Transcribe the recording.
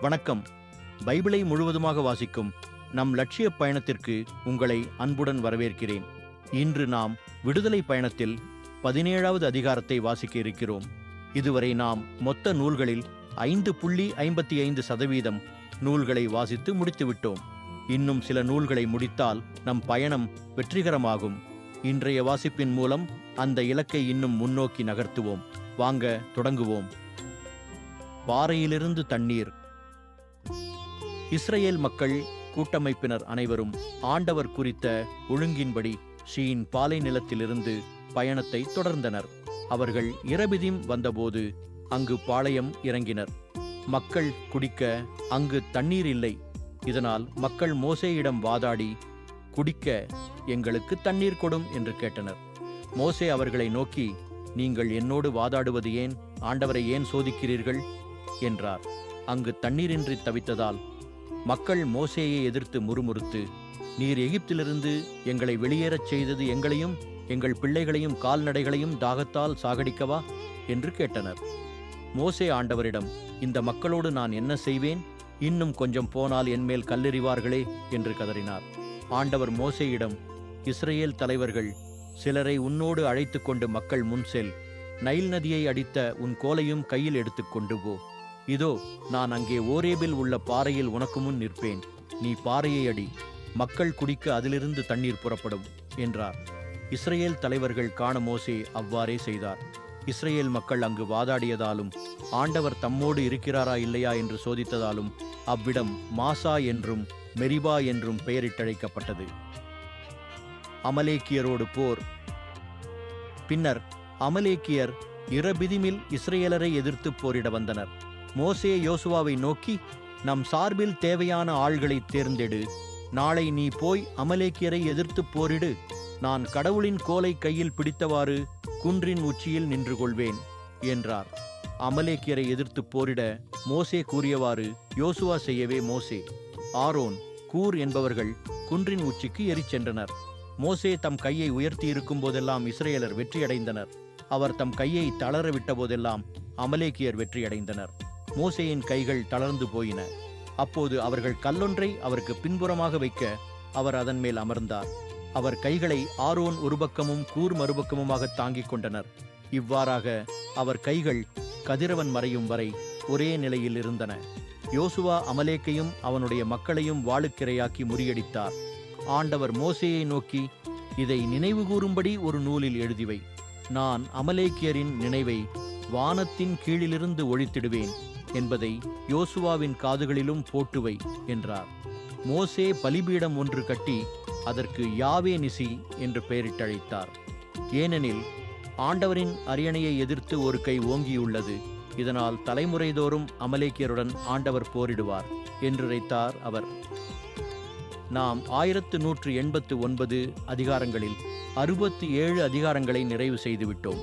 வணக்கம். பைபிளை முழுவதுமாக வாசிக்கும் நம் லட்சிய பயணத்திற்கு உங்களை அன்புடன் வரவேற்கிறேன். இன்று நாம் விடுதலை பயணத்தில் பதினேழாவது அதிகாரத்தை வாசிக்க இருக்கிறோம். இதுவரை நாம் மொத்த நூல்களில் ஐந்து புள்ளி ஐம்பத்தி ஐந்து சதவீதம் நூல்களை வாசித்து முடித்துவிட்டோம். இன்னும் சில நூல்களை முடித்தால் நம் பயணம் வெற்றிகரமாகும். இன்றைய வாசிப்பின் மூலம் அந்த இலக்கை இன்னும் முன்னோக்கி நகர்த்துவோம். வாங்க தொடங்குவோம். பாறையிலிருந்து தண்ணீர். இஸ்ரேல் மக்கள் கூட்டமைப்பினர் அனைவரும் ஆண்டவர் குறித்த ஒழுங்கின்படி ஷீன் பாலை நிலத்திலிருந்து பயணத்தை தொடர்ந்தனர். அவர்கள் இரபிதிம் வந்தபோது அங்கு பாளையம் இறங்கினர். மக்கள் குடிக்க அங்கு தண்ணீர் இல்லை. இதனால் மக்கள் மோசேயிடம் வாதாடி குடிக்க எங்களுக்கு தண்ணீர் கொடும் என்று கேட்டனர். மோசே அவர்களை நோக்கி நீங்கள் என்னோடு வாதாடுவது ஏன்? ஆண்டவரை ஏன் சோதிக்கிறீர்கள்? என்றார். அங்கு தண்ணீரின்றி தவித்ததால் மக்கள் மோசேயை எதிர்த்து முறுமுறுத்து நீர் எகிப்திலிருந்து எங்களை வெளியேறச் செய்தது எங்களையும் எங்கள் பிள்ளைகளையும் கால்நடைகளையும் தாகத்தால் சாகடிக்கவா? என்று கேட்டனர். மோசே ஆண்டவரிடம் இந்த மக்களோடு நான் என்ன செய்வேன்? இன்னும் கொஞ்சம் போனால் என்மேல் கல்லெறிவார்களே என்று கதறினார். ஆண்டவர் மோசேயிடம் இஸ்ரேல் தலைவர்கள் சிலரை உன்னோடு அழைத்துக் கொண்டு மக்கள் முன் செல். நைல் நதியை அடித்த உன் கோலையும் கையில் எடுத்துக்கொண்டு போ. இதோ நான் அங்கே ஓரேபில் உள்ள பாறையில் உனக்கு முன் நிற்பேன். நீ பாறையை அடி மக்கள் குடிக்க அதிலிருந்து தண்ணீர் புறப்படும் என்றார். இஸ்ரேல் தலைவர்கள் காண மோசே அவ்வாறே செய்தார். இஸ்ரேல் மக்கள் அங்கு வாதாடியதாலும் ஆண்டவர் தம்மோடு இருக்கிறாரா இல்லையா என்று சோதித்ததாலும் அவ்விடம் மாசா என்றும் மெரிபா என்றும் பெயரிட்டழைக்கப்பட்டது. அமலேக்கியரோடு போர். பின்னர் அமலேக்கியர் இரபிதிமில் இஸ்ரேலரை எதிர்த்து போரிட வந்தனர். மோசே யோசுவாவை நோக்கி நம் சார்பில் தேவையான ஆள்களை தேர்ந்தெடு. நாளை நீ போய் அமலேக்கியரை எதிர்த்து போரிடு. நான் கடவுளின் கோலை கையில் பிடித்தவாறு குன்றின் உச்சியில் நின்று கொள்வேன் என்றார். அமலேக்கியரை எதிர்த்து போரிட மோசே கூறியவாறு யோசுவா செய்யவே மோசே. ஆரோன் கூர் என்பவர்கள் குன்றின் உச்சிக்கு எரிச் சென்றனர். மோசே தம் கையை உயர்த்தி இருக்கும் போதெல்லாம் இஸ்ரேலர் வெற்றியடைந்தனர். அவர் தம் கையை தளர விட்ட போதெல்லாம் அமலேக்கியர் வெற்றியடைந்தனர். மோசையின் கைகள் தளர்ந்து போயின. அப்போது அவர்கள் கல்லொன்றை அவருக்கு பின்புறமாக வைக்க அவர் அதன் மேல் அமர்ந்தார். அவர் கைகளை ஆரோன் ஒரு பக்கமும் கூர் மறுபக்கமுமாக தாங்கிக் கொண்டனர். இவ்வாறாக அவர் கைகள் கதிரவன் மறையும் வரை ஒரே நிலையில் இருந்தன. யோசுவா அமலேக்கையும் அவனுடைய மக்களையும் வாளுக்கிரையாக்கி முறியடித்தார். ஆண்டவர் மோசேயை நோக்கி இதை நினைவு கூறும்படி ஒரு நூலில் எழுதிவை. நான் அமலேக்கியரின் நினைவை வானத்தின் கீழிலிருந்து ஒழித்திடுவேன் என்பதை யோசுவாவின் காதுகளிலும் போட்டுவை என்றார். மோசே பலிபீடம் ஒன்று கட்டி அதற்கு யாவே நிசி என்று பெயரிட்டழைத்தார். ஏனெனில் ஆண்டவரின் அரியணையை எதிர்த்து ஒரு கை ஓங்கியுள்ளது. இதனால் தலைமுறைதோறும் அமலேக்கியருடன் ஆண்டவர் போரிடுவார் என்றுரைத்தார் அவர். நாம் ஆயிரத்து நூற்று எண்பத்து ஒன்பது அதிகாரங்களில் அறுபத்தி ஏழு அதிகாரங்களை நிறைவு செய்துவிட்டோம்.